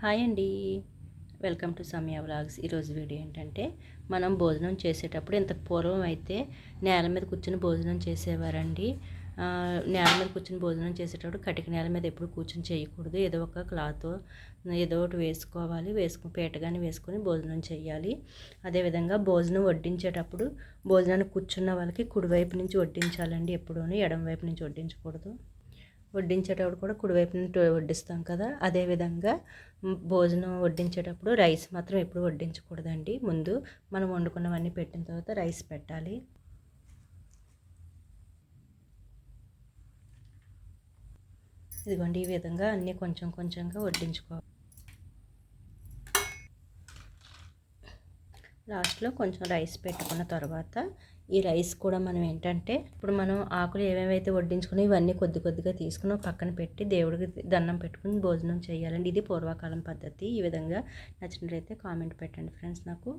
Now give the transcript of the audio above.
Hi అండి. Welcome to Samaya vlogs. ఈరోజు video ఏంటంటే మనం భోజనం చేసేటప్పుడు ఇంత పూర్వం అయితే నేల మీద కూర్చుని భోజనం చేసేవారండి. నేల మీద కూర్చుని భోజనం చేసేటప్పుడు కటిక నేల మీద ఎప్పుడు కూర్చొని చేయకూడదు. ఏదో ఒక క్లాత్ ఏదో ఒకటి వేసుకోవాలి. వేసుకుని పీటగాని వేసుకొని భోజనం చేయాలి. అదేవిధంగా భోజనం వడ్డించేటప్పుడు భోజనానికి కూర్చున్న వాళ్ళకి కుడివైపు నుంచి వడ్డించాలండి. ఎప్పుడూ ఎడం వైపు నుంచి వడ్డించకూడదు. వడ్డించేటప్పుడు కూడా కుడివైపున వడ్డిస్తాం కదా. అదేవిధంగా భోజనం వడ్డించేటప్పుడు రైస్ మాత్రం ఎప్పుడు వడ్డించకూడదండి. ముందు మనం వండుకున్నవన్నీ పెట్టిన తర్వాత రైస్ పెట్టాలి. ఇదిగోండి ఈ విధంగా అన్నీ కొంచెం కొంచెంగా వడ్డించుకోవాలి. లాస్ట్లో కొంచెం రైస్ పెట్టుకున్న తర్వాత ఈ రైస్ కూడా మనం ఏంటంటే ఇప్పుడు మనం ఆకులు ఏమేమైతే వడ్డించుకుని ఇవన్నీ కొద్ది కొద్దిగా తీసుకుని పక్కన పెట్టి దేవుడికి దండం పెట్టుకుని భోజనం చేయాలండి. ఇది పూర్వకాలం పద్ధతి. ఈ విధంగా నచ్చినట్లయితే కామెంట్ పెట్టండి ఫ్రెండ్స్ నాకు.